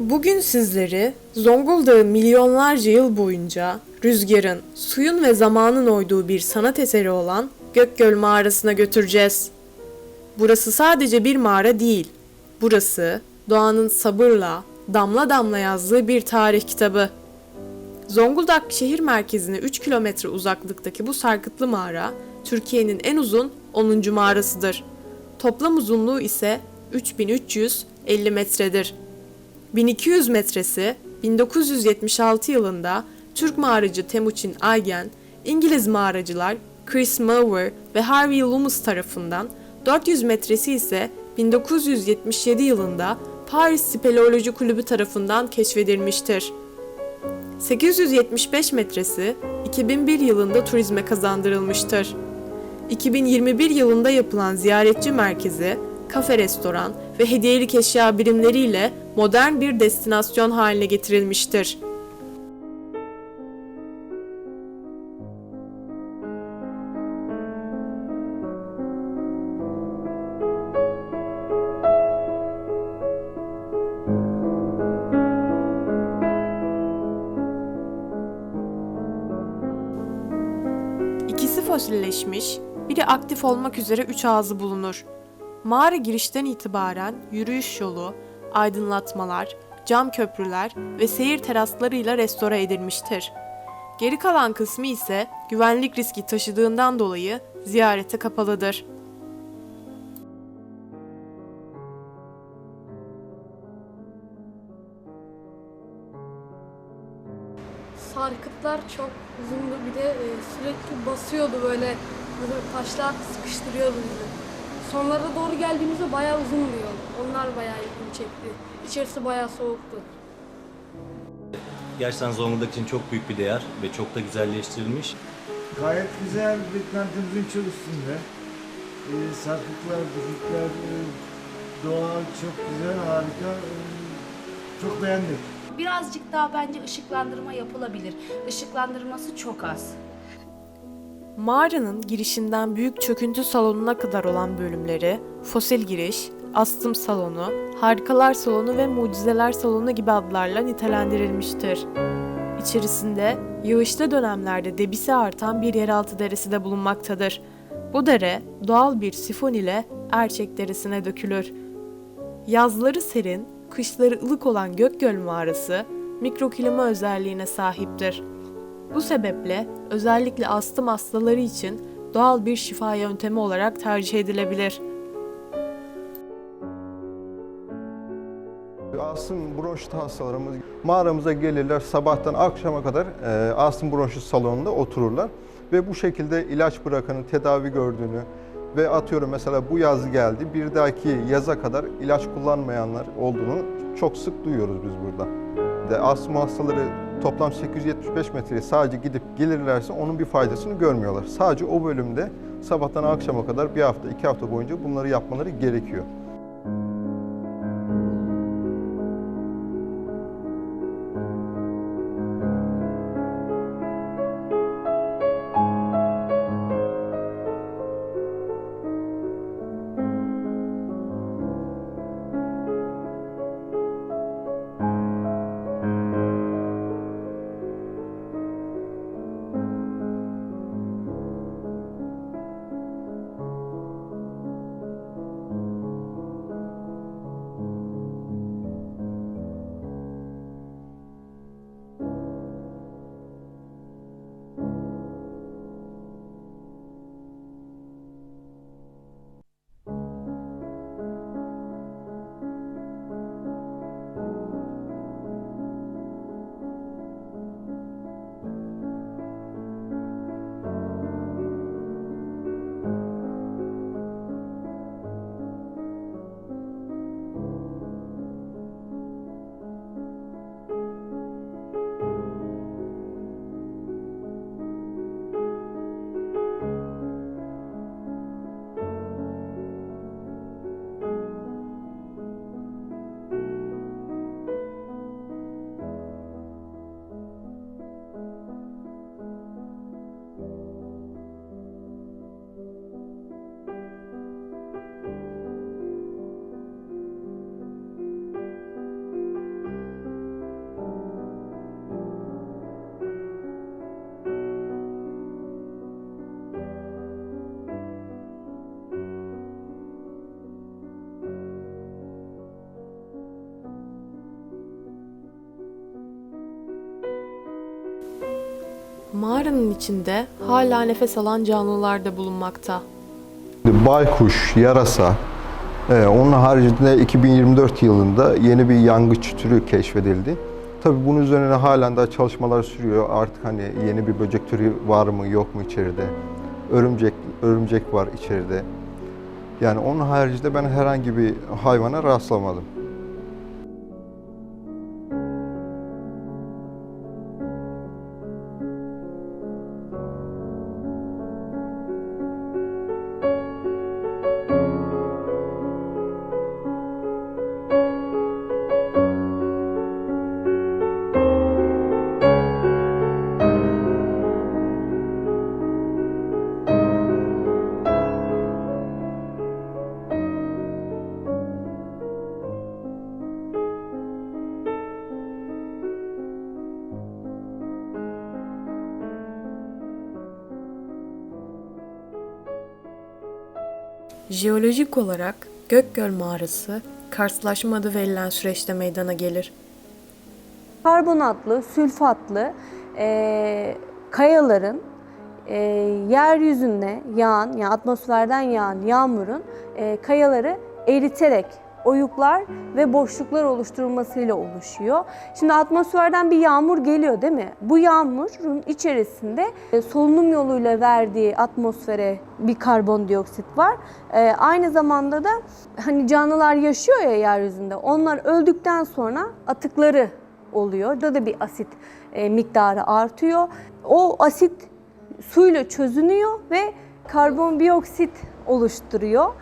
Bugün sizleri Zonguldak'ın milyonlarca yıl boyunca rüzgarın, suyun ve zamanın oyduğu bir sanat eseri olan Gökgöl Mağarası'na götüreceğiz. Burası sadece bir mağara değil. Burası doğanın sabırla, damla damla yazdığı bir tarih kitabı. Zonguldak şehir merkezine 3 kilometre uzaklıktaki bu sarkıtlı mağara, Türkiye'nin en uzun 10. mağarasıdır. Toplam uzunluğu ise 3350 metredir. 1200 metresi 1976 yılında Türk mağaracı Temuçin Aygen, İngiliz mağaracılar Chris Mower ve Harvey Loomis tarafından, 400 metresi ise 1977 yılında Paris Speleoloji Kulübü tarafından keşfedilmiştir. 875 metresi 2001 yılında turizme kazandırılmıştır. 2021 yılında yapılan ziyaretçi merkezi, kafe restoran ve hediyelik eşya birimleriyle modern bir destinasyon haline getirilmiştir. İkisi fosilleşmiş, biri aktif olmak üzere üç ağzı bulunur. Mağara girişten itibaren yürüyüş yolu, aydınlatmalar, cam köprüler ve seyir teraslarıyla restore edilmiştir. Geri kalan kısmı ise güvenlik riski taşıdığından dolayı ziyarete kapalıdır. Sarkıtlar çok uzundu bir de e, sürekli basıyordu böyle, taşlar sıkıştırıyordu bizi. Sonlara doğru geldiğimizde bayağı uzun bir yol. Onlar bayağı ilgimi çekti. İçerisi bayağı soğuktu. Gerçekten Zonguldak için çok büyük bir değer ve çok da güzelleştirilmiş. Gayet güzel, beklentimizin çok üstünde. Ee, sarkıtlar, düzlükler, e, doğa çok güzel, harika. Ee, çok beğendik. Birazcık daha bence ışıklandırma yapılabilir. Işıklandırması çok az. Mağaranın girişinden büyük çöküntü salonuna kadar olan bölümleri, fosil giriş, astım salonu, harikalar salonu ve mucizeler salonu gibi adlarla nitelendirilmiştir. İçerisinde yağışlı dönemlerde debisi artan bir yeraltı deresi de bulunmaktadır. Bu dere doğal bir sifon ile Erçek Deresi'ne dökülür. Yazları serin, kışları ılık olan Gökgöl Mağarası mikroklima özelliğine sahiptir. Bu sebeple özellikle astım hastaları için doğal bir şifa yöntemi olarak tercih edilebilir. Astım bronşit hastalarımız mağaramıza gelirler sabahtan akşama kadar e, astım bronşit salonunda otururlar ve bu şekilde ilaç bırakanın tedavi gördüğünü ve atıyorum mesela bu yaz geldi bir dahaki yaza kadar ilaç kullanmayanlar olduğunu çok sık duyuyoruz biz burada. De astım hastaları toplam 875 metreye sadece gidip gelirlerse onun bir faydasını görmüyorlar. Sadece o bölümde sabahtan akşama kadar bir hafta iki hafta boyunca bunları yapmaları gerekiyor. Mağaranın içinde hala nefes alan canlılar da bulunmakta. Baykuş, yarasa, e, onun haricinde 2024 yılında yeni bir yangıç türü keşfedildi. Tabii bunun üzerine halen daha çalışmalar sürüyor. Artık hani yeni bir böcek türü var mı yok mu içeride? Örümcek örümcek var içeride. Yani onun haricinde ben herhangi bir hayvana rastlamadım. Jeolojik olarak Gökgöl Mağarası, karstlaşma adı verilen süreçte meydana gelir. karbonatlı, sülfatlı e, kayaların e, yeryüzünde yağan, yani atmosferden yağan yağmurun e, kayaları eriterek oyuklar ve boşluklar oluşturulmasıyla oluşuyor. Şimdi atmosferden bir yağmur geliyor değil mi? Bu yağmurun içerisinde e, solunum yoluyla verdiği atmosfere bir karbondioksit var. E, aynı zamanda da hani canlılar yaşıyor ya yeryüzünde. Onlar öldükten sonra atıkları oluyor. Burada da bir asit e, miktarı artıyor. O asit suyla çözünüyor ve karbondioksit oluşturuyor.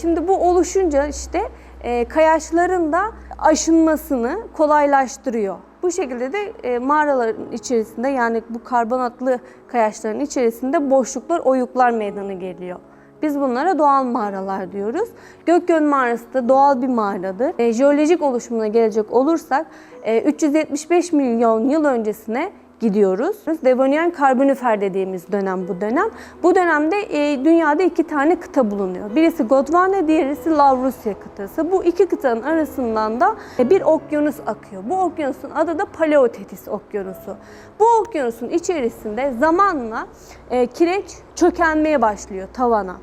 Şimdi bu oluşunca işte e, kayaçların da aşınmasını kolaylaştırıyor. Bu şekilde de e, mağaraların içerisinde yani bu karbonatlı kayaçların içerisinde boşluklar, oyuklar meydana geliyor. Biz bunlara doğal mağaralar diyoruz. Gökgöl mağarası da doğal bir mağaradır. E, jeolojik oluşumuna gelecek olursak e, 375 milyon yıl öncesine gidiyoruz. Devonian karbonifer dediğimiz dönem bu dönem. Bu dönemde e, dünyada iki tane kıta bulunuyor. Birisi Gondwana, diğerisi Lavrusya kıtası. Bu iki kıtanın arasından da e, bir okyanus akıyor. Bu okyanusun adı da Paleotetis Okyanusu. Bu okyanusun içerisinde zamanla e, kireç çökelmeye başlıyor tavana.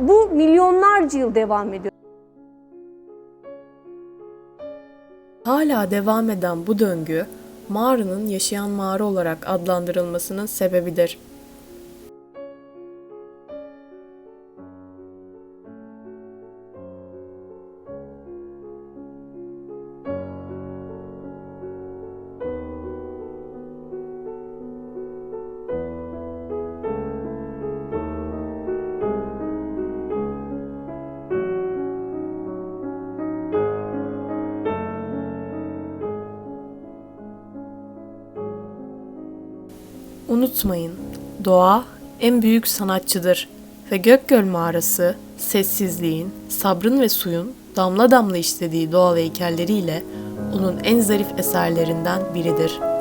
Bu milyonlarca yıl devam ediyor. Hala devam eden bu döngü, mağaranın yaşayan mağara olarak adlandırılmasının sebebidir. Unutmayın, doğa en büyük sanatçıdır ve Gökgöl Mağarası, sessizliğin, sabrın ve suyun damla damla işlediği doğal heykelleriyle onun en zarif eserlerinden biridir.